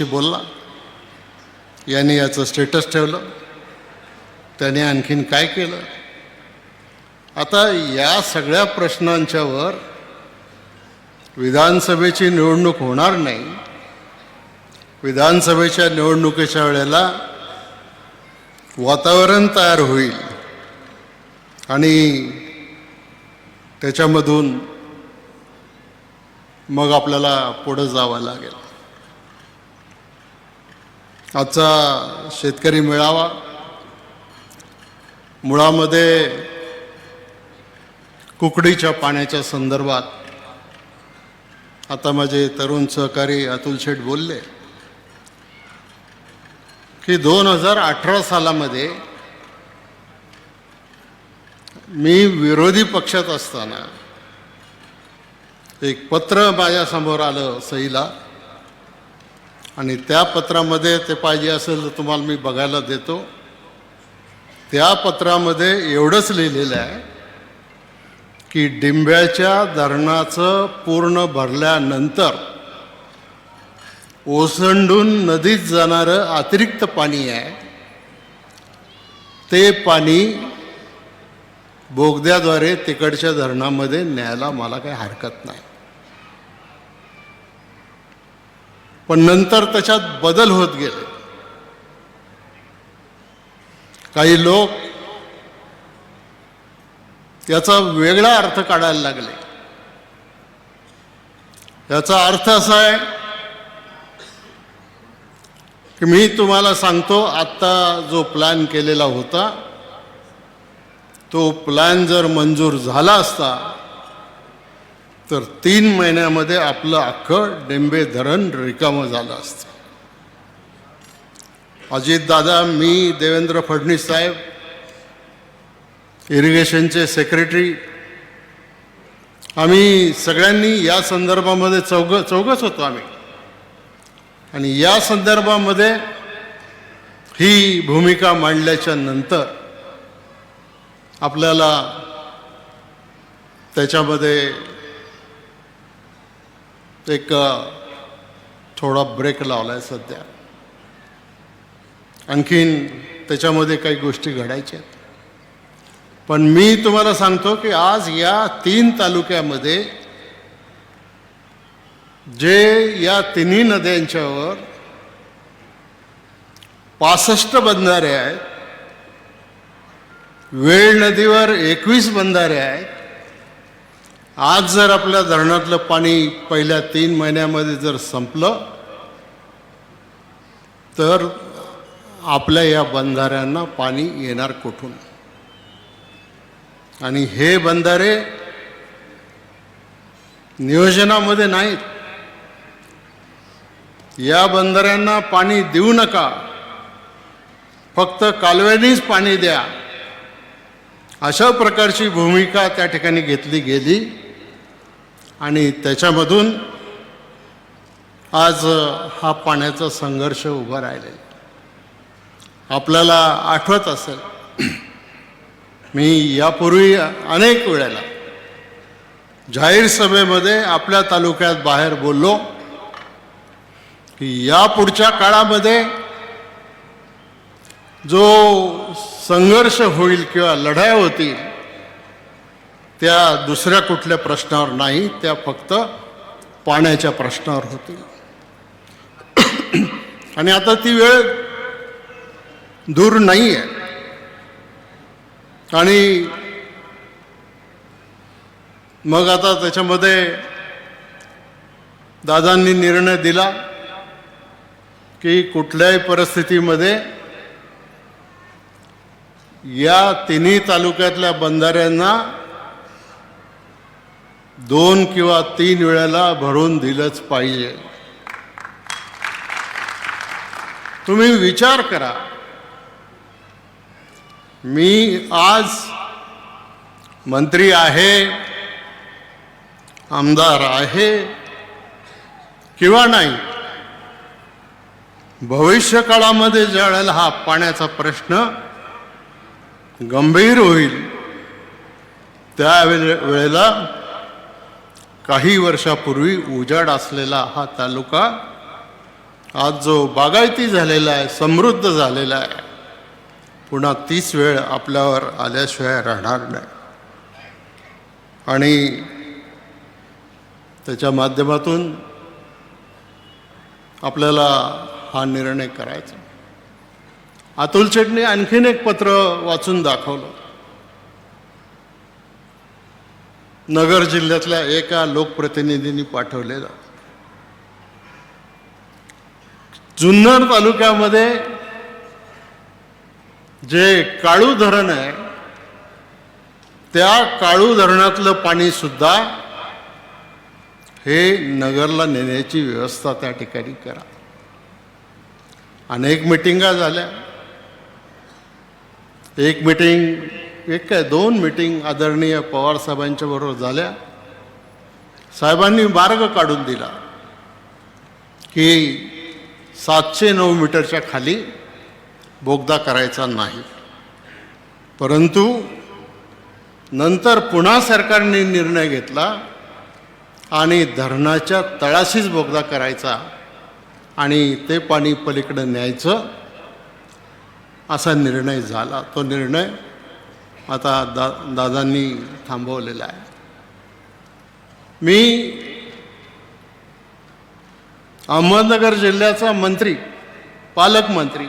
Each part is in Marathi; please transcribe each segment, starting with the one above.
गोष्टी बोलला. यांनी याचं स्टेटस ठेवलं. त्याने आणखीन काय केलं? आता या सगळ्या प्रश्नांच्यावर विधानसभेची निवडणूक होणार नाही. विधानसभेच्या निवडणुकीच्या वेळेला वातावरण तयार होईल. आणि त्याच्यामधून मग आपल्याला पुढं जावं लागेल. आजचा शेतकरी मेळावा मुळामध्ये कुकडीच्या पाण्याच्या संदर्भात आता माझे तरुण सहकारी अतुल शेठ बोलले की दोन हजार अठरा सालामध्ये मी विरोधी पक्षात असताना एक पत्र माझ्यासमोर आलं सईला. आणि त्या पत्रामध्ये ते पाहिजे असेल तर तुम्हाला मी बघायला देतो. त्या पत्रामध्ये एवढंच लिहिलेलं आहे की डिंब्याच्या धरणाचं पूर्ण भरल्यानंतर ओसंडून नदीत जाणारं अतिरिक्त पाणी आहे. ते पाणी बोगद्याद्वारे तिकडच्या धरणामध्ये न्यायला मला काही हरकत नाही. पण नंतर त्याच्यात बदल होत गेले. काही लोक याचा वेगळा अर्थ काढायला लागले. याचा अर्थ असा आहे की मी तुम्हाला सांगतो आत्ता जो प्लॅन केलेला होता तो प्लॅन जर मंजूर झाला असता तर तीन महिन्यामध्ये आपलं अख्खं डेंबे धरण रिकामं झालं असतं. अजितदादा मी देवेंद्र फडणवीस साहेब इरिगेशनचे सेक्रेटरी आम्ही सगळ्यांनी या संदर्भामध्ये चौग चौघच होतो आम्ही. आणि या संदर्भामध्ये ही भूमिका मांडल्याच्या नंतर आपल्याला त्याच्यामध्ये एक थोडा ब्रेक लावला आहे सध्या. आणखीन त्याच्यामध्ये काही गोष्टी घडायच्या आहेत. पण मी तुम्हाला सांगतो की आज या तीन तालुक्यामध्ये जे या तिन्ही नद्यांच्यावर पासष्ट बंधारे आहेत वेळ नदीवर एकवीस बंधारे आहेत आज जर आपल्या धरणातलं पाणी पहिल्या तीन महिन्यामध्ये जर संपलं तर आपल्या या बंधाऱ्यांना पाणी येणार कुठून? आणि हे बंधारे नियोजनामध्ये नाहीत. या बंधाऱ्यांना पाणी देऊ नका. फक्त कालव्यानीच पाणी द्या. अशा प्रकारची भूमिका त्या ठिकाणी घेतली गेली. आणि त्याच्यामधून आज हा पाण्याचा संघर्ष उभा राहिलेला आपल्याला आठवत असेल मी यापूर्वी अनेक वेळेला जाहीर सभेमध्ये आपल्या तालुक्यात बाहेर बोललो की या पुढच्या काळामध्ये जो संघर्ष होईल किंवा लढाया होतील त्या दुसऱ्या कुठल्या प्रश्नावर नाही त्या फक्त पाण्याच्या प्रश्नावर होतील. आणि आता ती वेळ दूर नाही आहे आणि मग आता त्याच्यामध्ये दादांनी निर्णय दिला की कुठल्याही परिस्थितीमध्ये या तिन्ही तालुक्यातल्या बंधाऱ्यांना दोन किंवा तीन वेळेला भरून दिलंच पाहिजे. तुम्ही विचार करा. मी आज मंत्री आहे आमदार आहे किंवा नाही भविष्य काळामध्ये ज्या वेळेला हा पाण्याचा प्रश्न गंभीर होईल. त्या वेळेला काही वर्षापूर्वी उजाड असलेला हा तालुका आज जो बागायती झालेला आहे समृद्ध झालेला आहे पुन्हा तीच वेळ आपल्यावर आल्याशिवाय राहणार नाही. आणि त्याच्या माध्यमातून आपल्याला हा निर्णय करायचा अतुल शेटने आणखीन एक पत्र वाचून दाखवलं. नगर जिल्ह्यातल्या एका लोकप्रतिनिधींनी पाठवलेलं. जुन्नर तालुक्यामध्ये जे काळू धरण आहे त्या काळू धरणातलं पाणी सुद्धा हे नगरला नेण्याची व्यवस्था त्या ठिकाणी करा. अनेक मिटिंगा झाल्या. एक मिटिंग एक काय दोन मिटिंग आदरणीय पवार साहेबांच्या बरोबर झाल्या. साहेबांनी मार्ग काढून दिला की सातशे नऊ मीटरच्या खाली बोगदा करायचा नाही. परंतु नंतर पुन्हा सरकारने निर्णय घेतला आणि धरणाच्या तळाशीच बोगदा करायचा आणि ते पाणी पलीकडे न्यायचं. असा निर्णय झाला. तो निर्णय आता दा दादांनी थांबवलेला आहे. मी अहमदनगर जिल्ह्याचा मंत्री पालकमंत्री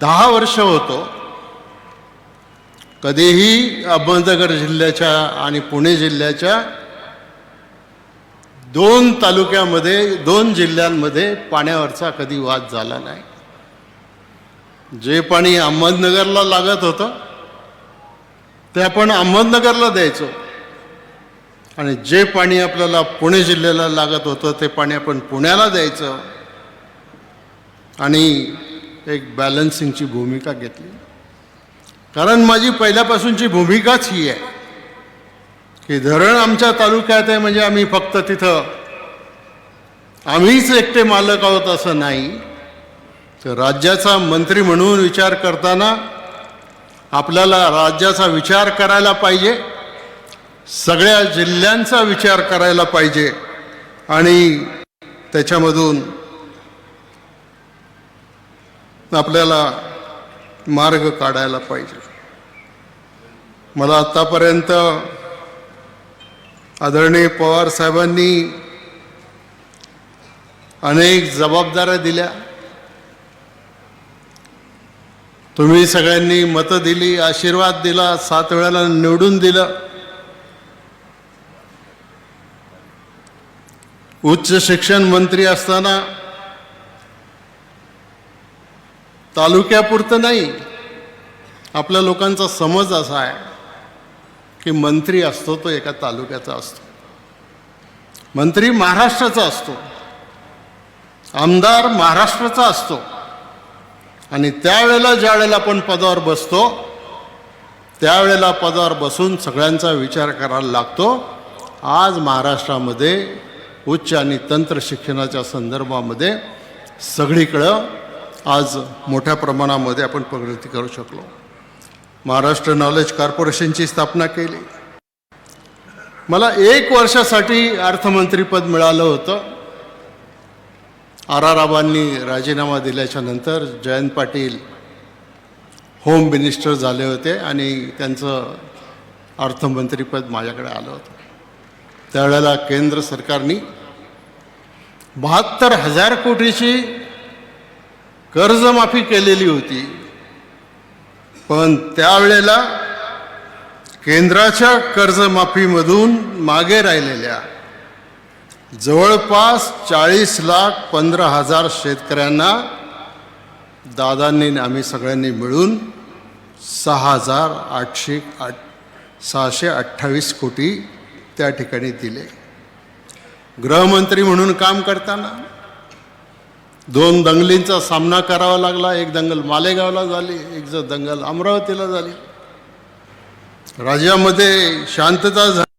दहा वर्ष होतो. कधीही अहमदनगर जिल्ह्याच्या आणि पुणे जिल्ह्याच्या दोन तालुक्यामध्ये दोन जिल्ह्यांमध्ये पाण्यावरचा कधी वाद झाला नाही. जे पाणी अहमदनगरला लागत होतं ते आपण अहमदनगरला द्यायचो. आणि जे पाणी आपल्याला पुणे जिल्ह्याला लागत होतं ते पाणी आपण पुण्याला द्यायचं. आणि एक बॅलन्सिंगची भूमिका घेतली. कारण माझी पहिल्यापासूनची भूमिकाच ही आहे. की धरण आमच्या तालुक्यात आहे म्हणजे आम्ही फक्त तिथं आम्हीच एकटे मालक आहोत असं नाही. तर राज्याचा मंत्री म्हणून विचार करताना आपल्याला राज्याचा विचार करायला पाहिजे सगळ्या जिल्ह्यांचा विचार करायला पाहिजे आणि त्याच्यामधून आपल्याला मार्ग काढायला पाहिजे. मला आत्तापर्यंत आदरणीय पवार साहेबांनी अनेक जबाबदाऱ्या दिल्या. तुम्ही सगळ्यांनी मतं दिली आशीर्वाद दिला सात वेळाला निवडून दिलं. उच्च शिक्षण मंत्री असताना तालुक्यापुरतं नाही आपल्या लोकांचा समज असा आहे की मंत्री असतो तो एका तालुक्याचा असतो. मंत्री महाराष्ट्राचा असतो. आमदार महाराष्ट्राचा असतो. आणि त्यावेळेला ज्या वेळेला आपण पदावर बसतो त्यावेळेला पदावर बसून सगळ्यांचा विचार करायला लागतो. आज महाराष्ट्रामध्ये उच्च आणि तंत्र शिक्षणाच्या संदर्भामध्ये सगळीकडं आज मोठ्या प्रमाणामध्ये आपण प्रगती करू शकलो. महाराष्ट्र नॉलेज कॉर्पोरेशनची स्थापना केली. मला एक वर्षासाठी अर्थमंत्रीपद मिळालं होतं. आर आर आबांनी राजीनामा दिल्याच्या नंतर जयंत पाटील होम मिनिस्टर झाले होते आणि त्यांचं अर्थमंत्रीपद माझ्याकडे आलं होतं. त्यावेळेला केंद्र सरकारने बहात्तर हजार कोटीची कर्जमाफी केलेली होती. पण त्यावेळेला केंद्राच्या कर्जमाफीमधून मागे राहिलेल्या जवळपास चाळीस लाख पंधरा हजार शेतकऱ्यांना दादांनी आम्ही सगळ्यांनी मिळून सहा हजार आठशे आठ सहाशे अठ्ठावीस कोटी त्या ठिकाणी दिले. गृहमंत्री म्हणून काम करताना दोन दंगलींचा सामना करावा लागला. एक दंगल मालेगावला झाली एक जर दंगल अमरावतीला झाली. राज्यामध्ये शांतता झाली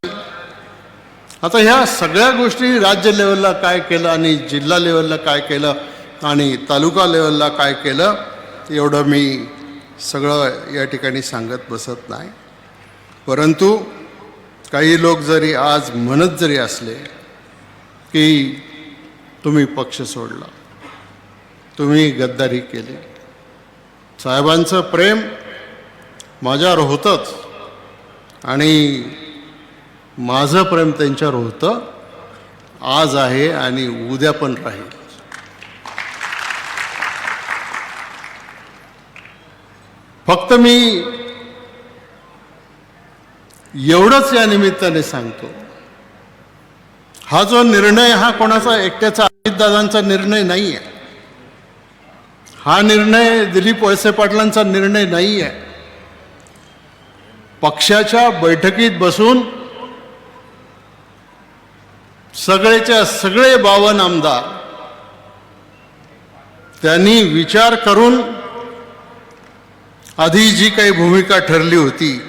आता ह्या सगळ्या गोष्टी राज्य लेवलला काय केलं आणि जिल्हा लेवलला काय केलं आणि तालुका लेवलला काय केलं एवढं मी सगळं या ठिकाणी सांगत बसत नाही. परंतु काही लोक जरी आज म्हणत जरी असले की तुम्ही पक्ष सोडला तुम्ही गद्दारी केली. साहेबांचं प्रेम माझ्यावर होतंच आणि माझं प्रेम त्यांच्यावर होतं. आज आहे आणि उद्या पण राहील. फक्त मी एवढंच या निमित्ताने सांगतो. हा जो निर्णय हा कोणाचा एकट्याचा अजितदादांचा निर्णय नाही आहे हा निर्णय दिलीप वळसे पाटलांचा निर्णय नाही आहे पक्षाच्या बैठकीत बसून सगळेच्या सगळे बावन आमदार त्यांनी विचार करून आधी जी काही भूमिका ठरली होती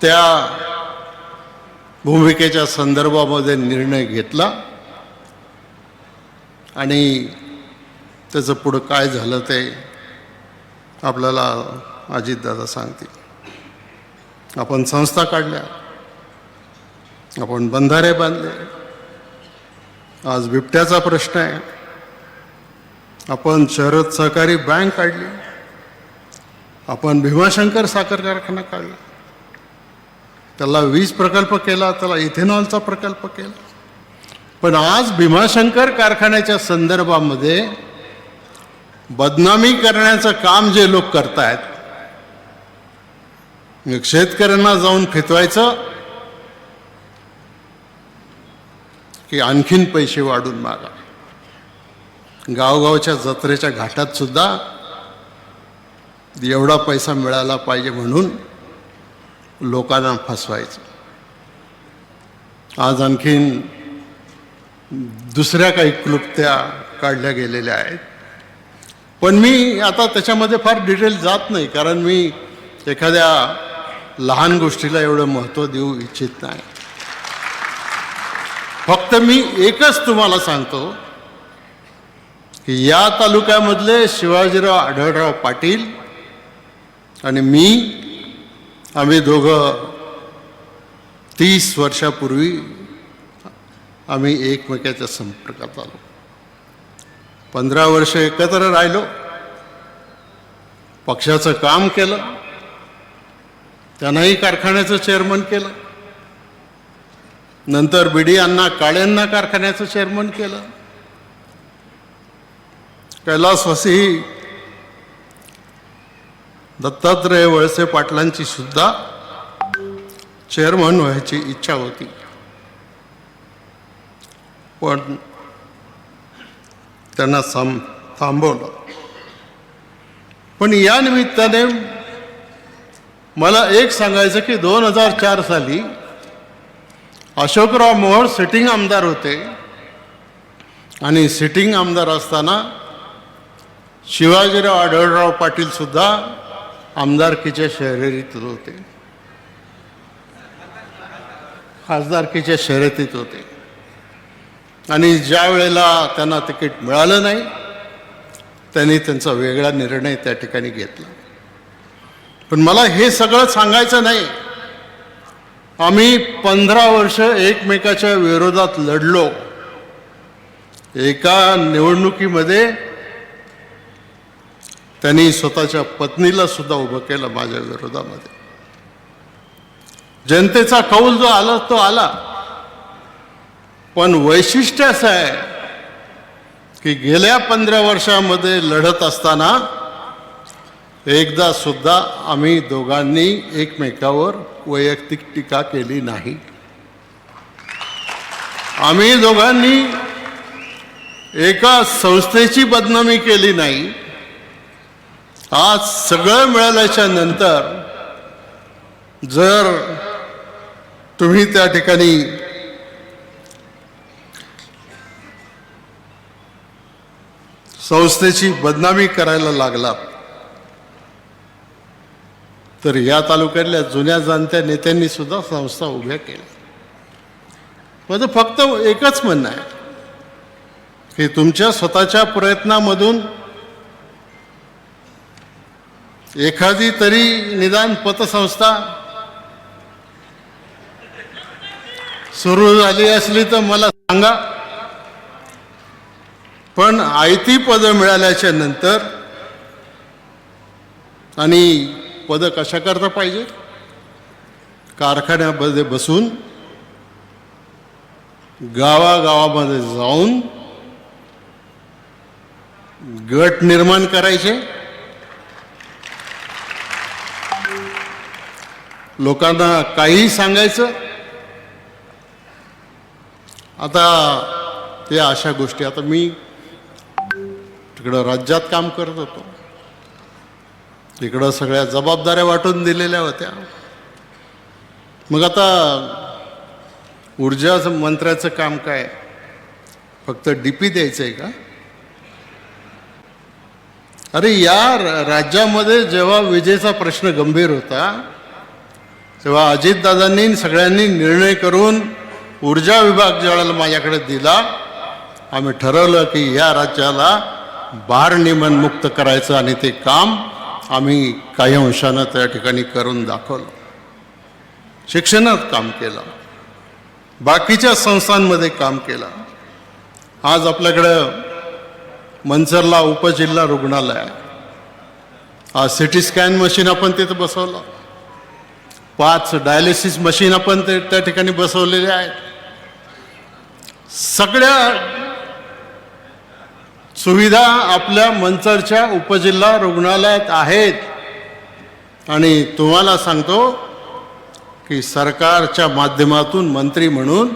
त्या भूमिकेच्या संदर्भामध्ये निर्णय घेतला आणि त्याचं पुढं काय झालं ते आपल्याला अजितदादा सांगतील. आपण संस्था काढल्या. आपण बंधारे बांधले. आज बिबट्याचा प्रश्न आहे. आपण शहरात सहकारी बँक काढली. आपण भीमाशंकर साखर कारखाना काढला. त्याला वीज प्रकल्प केला त्याला इथेनॉलचा प्रकल्प केला. पण आज भीमाशंकर कारखान्याच्या संदर्भामध्ये बदनामी करण्याचं काम जे लोक करतायत शेतकऱ्यांना जाऊन फितवायचं की आणखीन पैसे वाढून मागा. गावगावच्या जत्रेच्या घाटात सुद्धा एवढा पैसा मिळाला पाहिजे म्हणून लोकांना फसवायचं. आज आणखीन दुसऱ्या काही क्लुप्त्या काढल्या गेलेल्या आहेत. पण मी आता त्याच्यामध्ये फार डिटेल जात नाही कारण मी एखाद्या लहान गोष्टीला एवढं महत्त्व देऊ इच्छित नाही. फक्त मी एकच तुम्हाला सांगतो की या तालुक्यामधले शिवाजीराव आढळराव पाटील आणि मी आम्ही दोघं तीस वर्षापूर्वी आम्ही एकमेकाच्या संपर्कात आलो. पंधरा वर्ष एकत्र राहिलो पक्षाचं काम केलं त्यांनाही कारखान्याचं चेअरमन केलं नंतर बिडी अण्णा काळ्यांना कारखान्याचं चेअरमन केलं. कैलासवासी दत्तात्रय वळसे पाटलांची सुद्धा चेअरमन व्हायची इच्छा होती. पण त्यांना सम थांबवलं. पण या निमित्ताने मला एक सांगायचं की दोन हजार चार साली अशोकराव मोहोळ सिटिंग आमदार होते. आणि सिटिंग आमदार असताना शिवाजीराव आढळराव पाटीलसुद्धा आमदारकीच्या शर्यतीत होते. खासदारकीच्या शर्यतीत होते. आणि ज्या वेळेला त्यांना तिकीट मिळालं नाही त्यांनी त्यांचा वेगळा निर्णय त्या ठिकाणी घेतला. पण मला हे सगळं सांगायचं नाही. आम्ही पंधरा वर्ष एकमेकाच्या विरोधात लढलो. एका निवडणुकीमध्ये त्यांनी स्वतःच्या पत्नीला सुद्धा उभं केलं माझ्या विरोधामध्ये. जनतेचा कौल जो आला तो आला. पण वैशिष्ट्य असं आहे की गेल्या पंधरा वर्षामध्ये लढत असताना एकदा सुद्धा आम्ही दोघांनी एकमेकावर वैयक्तिक टीका केली नाही. आम्ही दोघांनी एका संस्थेची बदनामी केली नाही. आज सगळं मिळाल्याच्या नंतर जर तुम्ही त्या ठिकाणी संस्थेची बदनामी करायला लागला तर या तालुक्यातल्या जुन्या जाणत्या नेत्यांनी सुद्धा संस्था उभ्या केल्या. माझं फक्त एकच म्हणणं आहे की तुमच्या स्वतःच्या प्रयत्नामधून एखादी तरी निदान पतसंस्था सुरू झाली असली तर मला सांगा. पण आयती पदं मिळाल्याच्या नंतर आणि पदं कशा करता पाहिजे कारखान्यामध्ये बसून गावागावामध्ये जाऊन गट निर्माण करायचे? लोकांना काहीही सांगायचं? आता ते अशा गोष्टी. आता मी तिकडं राज्यात काम करत होतो. इकडं सगळ्या जबाबदाऱ्या वाटून दिलेल्या होत्या. मग आता ऊर्जा मंत्र्याचं काम काय? फक्त डीपी द्यायचं आहे का? अरे या राज्यामध्ये जेव्हा विजेचा प्रश्न गंभीर होता तेव्हा अजितदादांनी सगळ्यांनी निर्णय करून ऊर्जा विभाग ज्यावेळेला माझ्याकडे दिला आम्ही ठरवलं की या राज्याला भार नियमन मुक्त करायचं आणि ते काम आम्ही काही अंशानं त्या ठिकाणी करून दाखवलं. शिक्षणात काम केलं. बाकीच्या संस्थांमध्ये काम केलं. आज आपल्याकडं मंचरला उपजिल्हा रुग्णालय आहे. आज सिटी स्कॅन मशीन आपण तिथं बसवलं. पाच डायलिसिस मशीन आपण ते त्या ठिकाणी बसवलेले आहेत. सगळ्या सुविधा आपल्या मंचरच्या उपजिल्हा रुग्णालयात आहेत. आणि तुम्हाला सांगतो की सरकारच्या माध्यमातून मंत्री म्हणून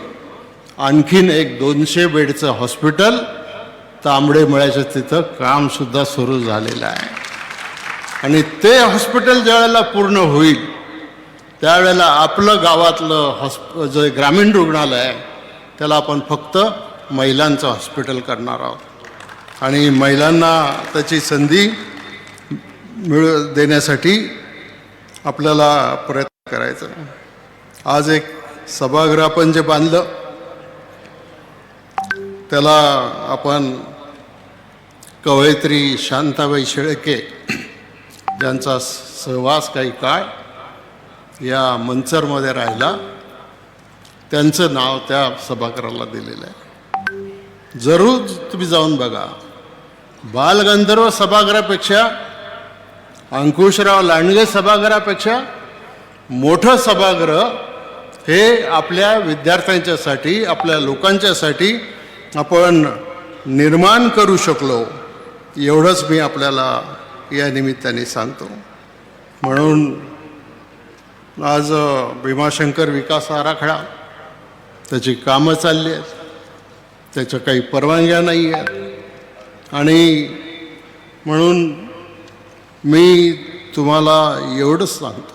आणखीन एक दोनशे बेडचं हॉस्पिटल तांबडे मळ्याच्या तिथं कामसुद्धा सुरू झालेलं आहे. आणि ते हॉस्पिटल ज्यावेळेला पूर्ण होईल त्यावेळेला आपलं गावातलं हॉस्प जे ग्रामीण रुग्णालय आहे त्याला आपण फक्त महिलांचं हॉस्पिटल करणार आहोत. आणि महिलांना त्याची संधी मिळ देण्यासाठी आपल्याला प्रयत्न करायचा. आज एक सभागृह आपण जे बांधलं त्याला आपण कवयित्री शांताबाई शेळके ज्यांचा सहवास काही काळ या मंचरमध्ये राहिला. त्यांचं नाव त्या सभागृहाला दिलेलं आहे. जरूर तुम्ही जाऊन बघा. बालगंधर्व सभागृहापेक्षा अंकुशराव लांडगे सभागृहापेक्षा मोठं सभागृह हे आपल्या विद्यार्थ्यांच्यासाठी आपल्या लोकांच्यासाठी आपण निर्माण करू शकलो एवढंच मी आपल्याला या निमित्ताने सांगतो. म्हणून आज भीमाशंकर विकास आराखडा त्याची कामं चालली आहेत त्याच्या काही परवानग्या नाही आहेत आणि म्हणून मी तुम्हाला एवढंच सांगतो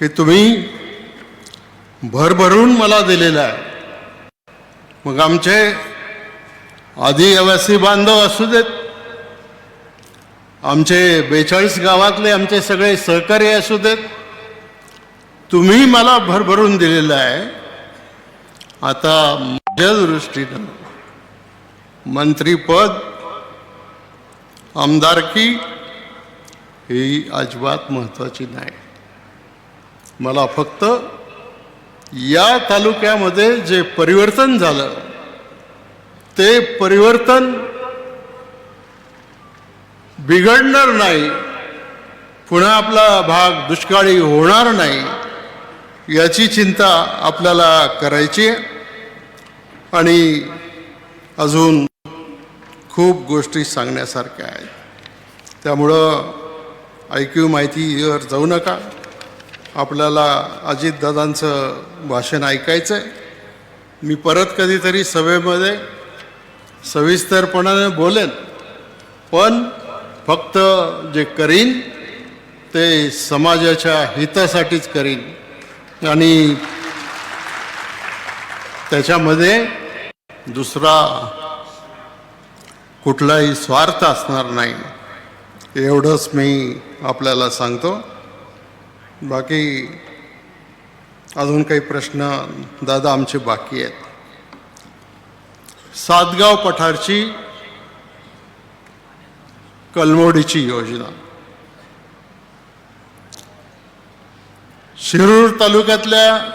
की तुम्ही भरभरून मला दिलेलं आहे. मग आमचे आदिवासी बांधव असू देत आमचे बेचाळीस गावातले आमचे सगळे सहकारी असू देत तुम्ही मला भरभरून दिलेलं आहे. आता माझ्या दृष्टीनं मंत्रीपद आमदारकी ही अजिबात महत्त्वाची नाही मला फक्त या तालुक्यामध्ये जे परिवर्तन झालं ते परिवर्तन बिघडणार नाही पुन्हा आपला भाग दुष्काळी होणार नाही याची चिंता आपल्याला करायची आहे. आणि अजून खूप गोष्टी सांगण्यासारख्या आहेत. त्यामुळं ऐक्यू माहितीवर जाऊ नका. आपल्याला अजितदादांचं भाषण ऐकायचं आहे मी परत कधीतरी सभेमध्ये सविस्तरपणाने बोलेन. पण फक्त जे करीन ते समाजाच्या हितासाठीच करीन. आणि त्याच्यामध्ये दुसरा कुठलाही स्वार्थ असणार नाही. एवढंच मी आपल्याला सांगतो. बाकी अजून काही प्रश्न दादा आमचे बाकी आहेत. सातगाव पठारची कलमोडीची योजना. शिरूर तालुक्यातल्या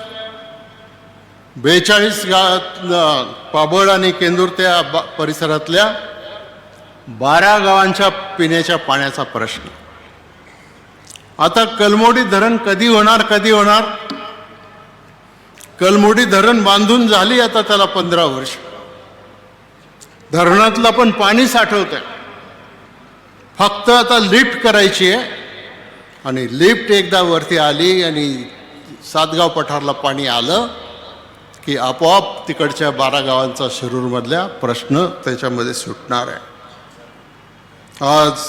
बेचाळीस गा पाबळ आणि केंदूर त्या बा- परिसरातल्या बारा गावांच्या पिण्याच्या पाण्याचा प्रश्न. आता कलमोडी धरण कधी होणार कधी होणार? कलमोडी धरण बांधून झाली आता त्याला पंधरा वर्ष. धरणातलं पण पाणी साठवत आहे फक्त आता लिफ्ट करायची आहे आणि लिफ्ट एकदा वरती आली आणि सातगाव पठारला पाणी आलं की आपोआप तिकडच्या बारा गावांचा शिरूरमधल्या प्रश्न त्याच्यामध्ये सुटणार आहे. आज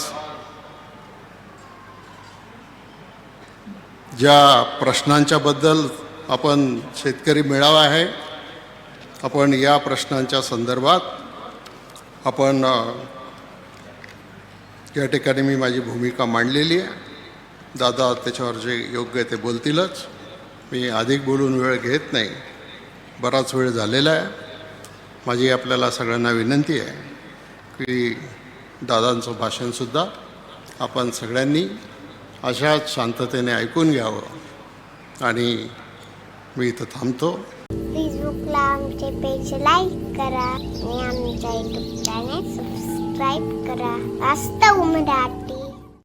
ज्या प्रश्नांच्याबद्दल आपण शेतकरी मेळावा आहे आपण या प्रश्नांच्या संदर्भात आपण या ठिकाणी मी माझी भूमिका मांडलेली आहे. दादा त्याच्यावर जे योग्य ते बोलतीलच. मी अधिक बोलून वेळ घेत नाही. बराच वेळ झालेला आहे. माझी आपल्याला सगळ्यांना विनंती आहे की दादांचं भाषणसुद्धा आपण सगळ्यांनी अशाच शांततेने ऐकून घ्यावं. आणि मी इथं थांबतो. फेसबुकला आमचे पेज लाईक करा आणि आमच्या युट्यूब चॅनेल सबस्क्राईब करा. वास्तव मराठी